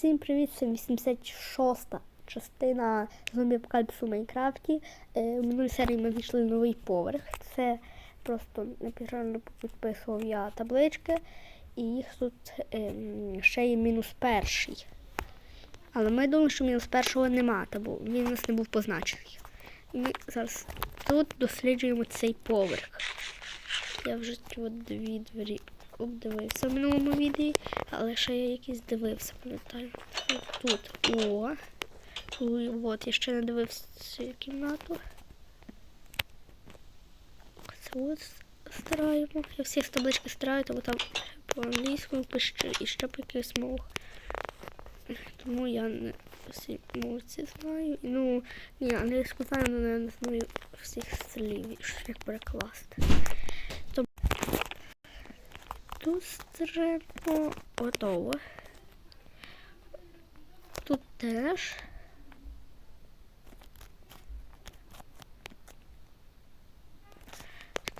Всім привіт! Це 86-та частина зомбі апокаліпсу в Майнкрафті. Е, в минулій серії ми знайшли новий поверх. Це просто неправильно підписував я таблички, і їх тут ем, ще є мінус перший. Але ми думали, що мінус першого нема, бо він у нас не був позначений. Ми зараз тут досліджуємо цей поверх. Я вже от дві двері обдивився в минулому відео, але ще я якісь дивився, пам'ятаю. Тут. О. От, я ще не дивився цю кімнату. Це от стараємо. Я всі таблички стараю, тому там по-англійському пише і ще по якихось мовах. Тому я не всі мовці знаю. Ну, ні, англійську знаю, але не знаю всіх слів, як перекласти. Тут треба готово. Тут теж.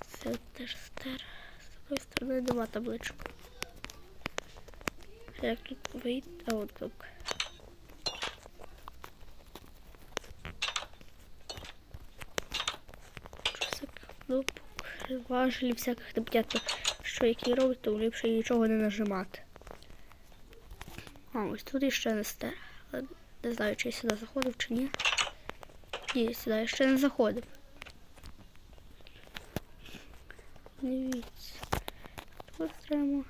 Це теж стер. З такої сторони нема табличку. Як тут вийти? А от. Всяких кнопок, важелів, всяких непонятно, що які робить, то ліпше нічого не нажимати. А, ось тут іще не стер. Не знаю, чи я сюди заходив, чи ні. Ні, сюди ще не заходив. Дивіться. Тут треба.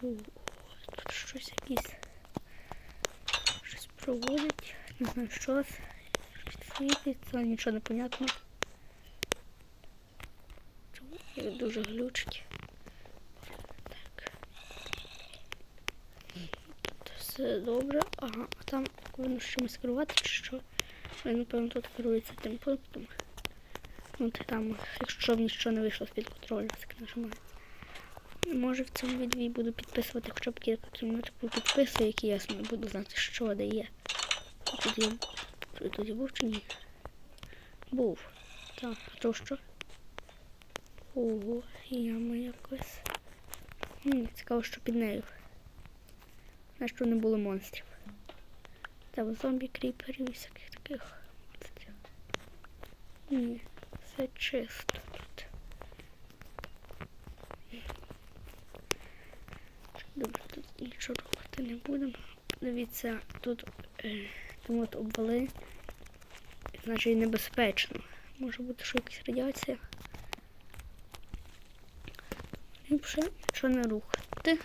Тут щось якесь. Щось проводить. Не знаю, що це. Світиться, нічого не понятно. Чому дуже глючить. Так. Тут все добре. Ага, а там повинно чимось керувати чи що. Він, напевно, тут керується тим пунктом. Ну, ти там, якщо б нічого не вийшло з-під контролю, так нажимаю. Може в цьому відео буду підписувати хоча б кілька кімнат підписую, які ясно буду знати, що де є. Я, тут був чи ні? Був. Так, а то що? Ого, яма якась. Хм, цікаво, що під нею. Знаєш, що не було монстрів. Там зомбі кріперів і всяких таких монстрів. Ні, все чисто тут. Добре, тут нічого робити не будемо. Дивіться, тут е, там от обвали. Значить небезпечно. Може бути, що якась радіація. Ліпше нічого не рухати.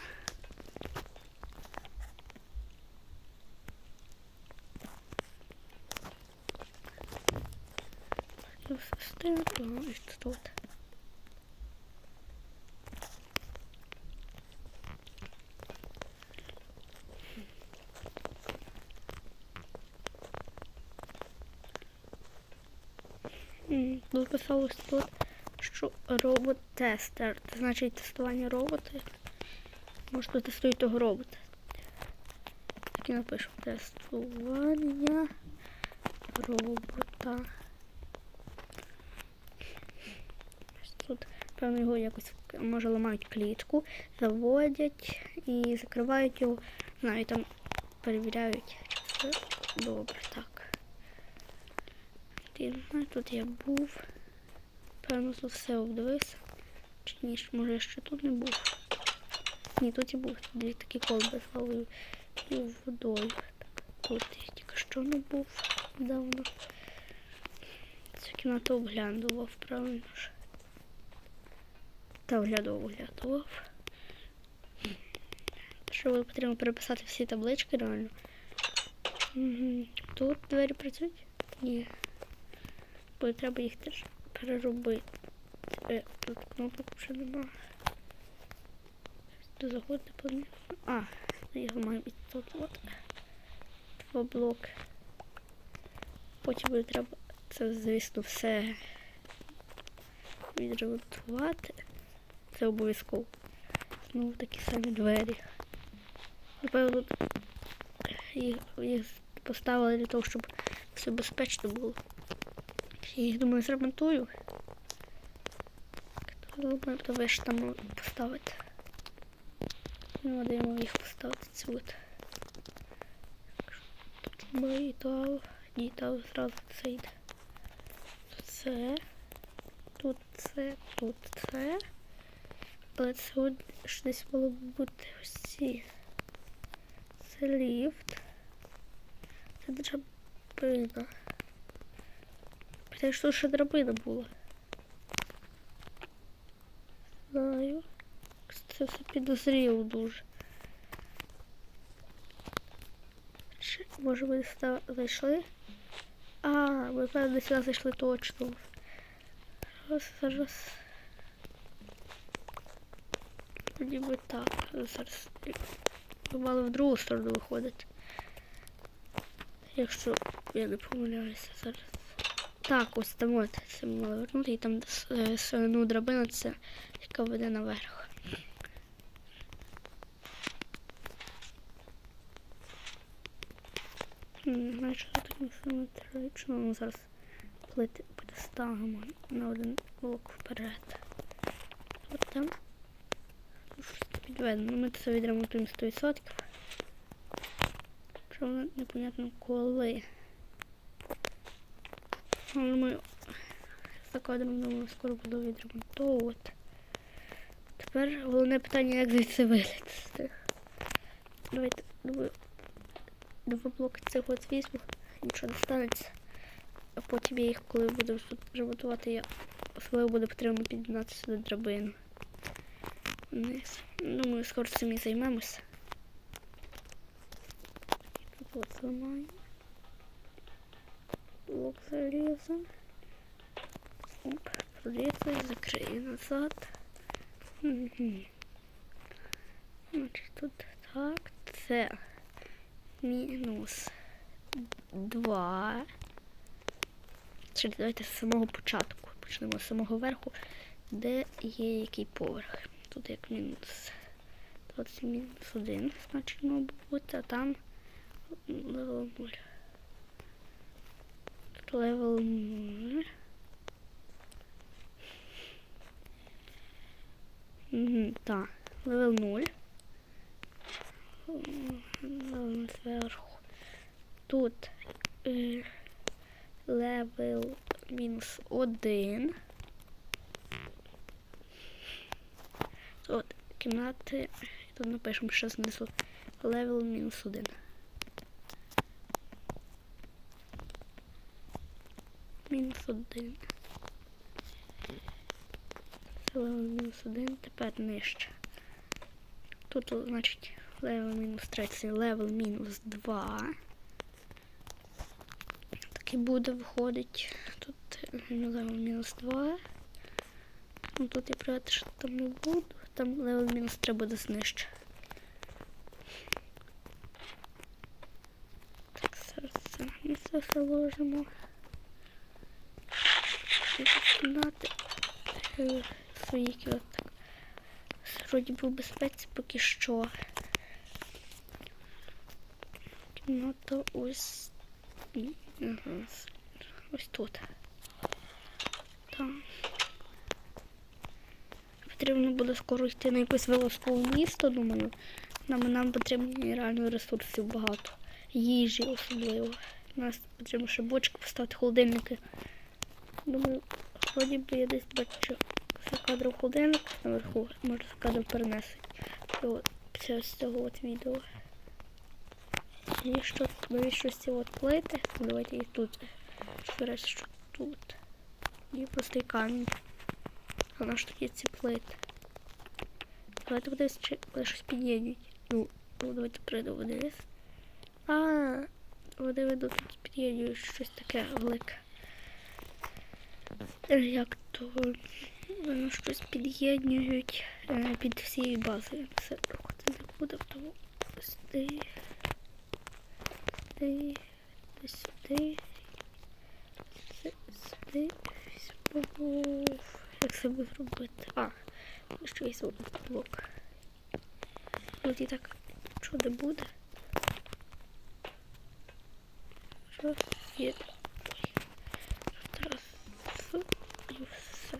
І стило, ага, тут. От. М, Тут що робот-тестер. Це значить тестування робота. Може тут того робота. Так і напишу. Тестування робота. Тут, певно, його якось може ламають клітку, заводять і закривають його. Знаю, там перевіряють. Добре, так. Знаю, тут я був. Певно, тут все обдивився. Чи ні, може я ще тут не був. Ні, тут я був. Тут дві такі колби з і водою. Тут я тільки що не був давно. Цю кімнату оглядував, правильно ж. Та оглядував, оглядував. Що було потрібно переписати всі таблички реально. Тут двері працюють? Ні. Бо треба їх теж переробити. Е, тут кнопок вже нема. Тут заходити по них. А, я маю тут от. Два блоки. Потім буде треба це, звісно, все відремонтувати. Це обов'язково. Знову такі самі двері. Напевно, їх, їх поставили для того, щоб все безпечно було. Я їх думаю, зремонтую. Думаю, то ви там поставити. Ну, йому їх поставити ці от. Мейтал. Ні, там зразу це йде. Тут це. Тут це, тут це. Але це ж десь мало бути ось. Це ліфт. Це драбина. Питаю, що ще драбина була. Знаю. Це все підозріло дуже. Чи, може ви ста- зайшли? А, ви певно сюди зайшли точно. Зараз, зараз. Ніби так. Зараз. Ви мали в другу сторону виходити. Якщо я не помиляюся зараз. Так, ось там от це ми мали вернути, і там е, ну, драбина це, яка веде наверх. М, Знаю, що це так несиметрично. Ну, зараз плити переставимо на один блок вперед. От там. Щось підведено. Ми це відремонтуємо 100%. Що воно непонятно коли. Ми за кадром думаю, скоро буду відремонтовувати. Тепер головне питання, як звідси вилізти. Давайте, думаю, два блоки цих от візьму, нічого не станеться. А потім я їх, коли буду тут ремонтувати, я особливо буде потрібно піднятися до драбину. Вниз. Думаю, скоро цим і займемося. Тут от Блок заліза. Оп, пролізли, закрию назад. Значить, тут так, це мінус 2. Чи давайте з самого початку. Почнемо з самого верху, де є який поверх. Тут як мінус 20 мінус 1, значить, мав бути, а там левел 0. Левел 0. Угу, так, левел 0. Зверху. Тут е, левел мінус 1. От, кімнати. Тут напишемо, що знизу. Левел мінус 1. Мінус 1. Це левел мінус 1. Тепер нижче. Тут, значить, левел мінус 3, це левел мінус 2. Так і буде виходить. Тут е, левел мінус 2. Ну тут я пригадую, що там не буду. Там левел мінус 3 буде знижче. Так, зараз це ми це все ложимо. І кімнати е, свої кімнати. Вроді би в безпеці поки що. Кімната ось. ага, Ось тут. Там. Потрібно буде скоро йти на якусь вилазкове місто, думаю. Нам, нам потрібні реально ресурсів багато. Їжі особливо. Нас потрібно ще бочки поставити, холодильники. Думаю, вроді би я десь бачу за кадром холодильник наверху. Може за кадром перенесуть. Його після цього от відео. І що навіщо ці от плити? Давайте їх тут. До що тут. І простий камінь. А на що такі ці плити? Давайте подивись, чи вони щось під'єднують. Ну, ну, давайте прийду вниз. А, вони видно тут під'єднують щось таке велике. Як то воно щось під'єднують е, під всією базою. Все проходити не буде, тому сюди, сюди, сюди, сюди, сюди. Як це буде робити? А, що є блок. От і так, що не буде. Що є. Раз, і все.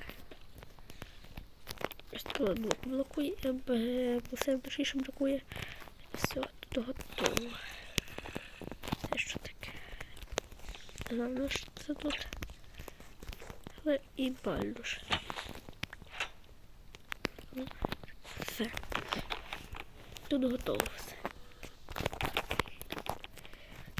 Тут блок блокує, е, б- душі, що блокує. Все, тут готово. Це що таке? Головне, що це тут? Але і бальдуш. Ну, Все. Тут готово все.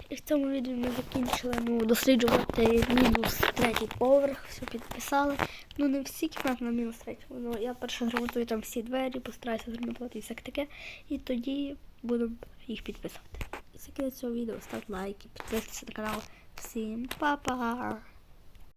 І в цьому відео ми закінчили ну, досліджувати мінус третій поверх, все підписали. Ну не всі кімнати на мінус третьому. Ну я перше зремонтую там всі двері, постараюся зремонтувати і все таке. І тоді буду їх підписувати. І закінчити цього відео, ставте лайки, підписуйтесь на канал. Всім па-па!